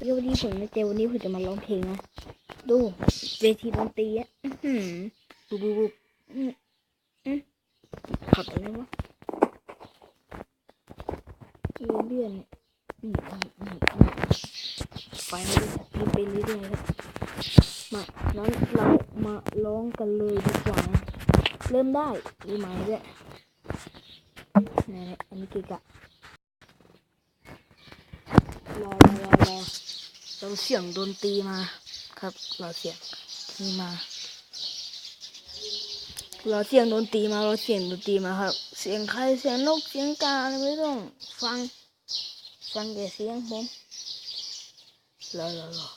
เดี๋ยววันนี้ผมมาเจอวันนี้ผมจะมาร้องเพลงนะ ดูเวทีดนตรีอะอื้อหือบูบูบูอืมอืมขับอะไรวะเอเลี่ยนอืมอืมอืมอืมไปไปเรื่อยๆครับมางั้นเรามาร้องกันเลยดีกว่านะเริ่มได้มีไหมด้วยนี่ๆอันนี้กิกะรอรอรอรอ เราเสียงดนตรีมาครับ เราเสียงนี่มา เราเสียงดนตรีมาเราเสียงดนตรีมาครับ เสียงใครเสียงนกเสียงกาไรไม่ต้องฟังฟังแต่เสียงผมรอรอรอ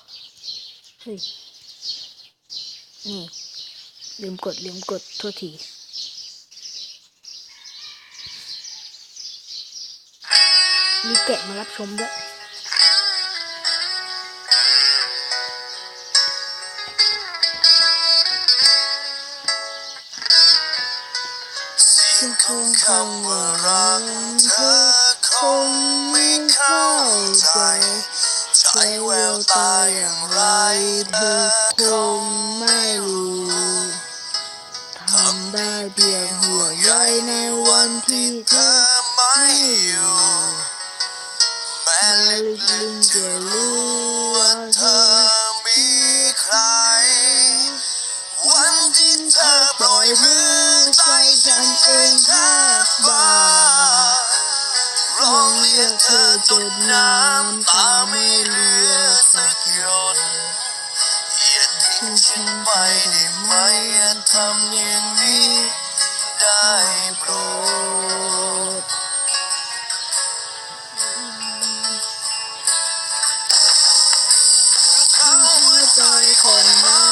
เฮ้ยนี่ลืมกดลืมกดโทษทีมีแกะมารับชมด้วย เสียงของคำว่ารักเธอคงไม่เข้าใจใช้แววตาอย่างไรเธอคงไม่รู้ทำได้เพียงห่วใยในวันที่เธอไม่อยู่แม้มาลึกกลึงจะรู้ วันที่เธอปล่อยมือใจฉันเองแทบบาดร้องเรียกเธอจนน้ำตาไม่เหลือสักหยดอย่าทิ้งฉันไปได้ไหมอย่าทำอย่างนี้ได้โปรดทั้งหัวใจของเรามัน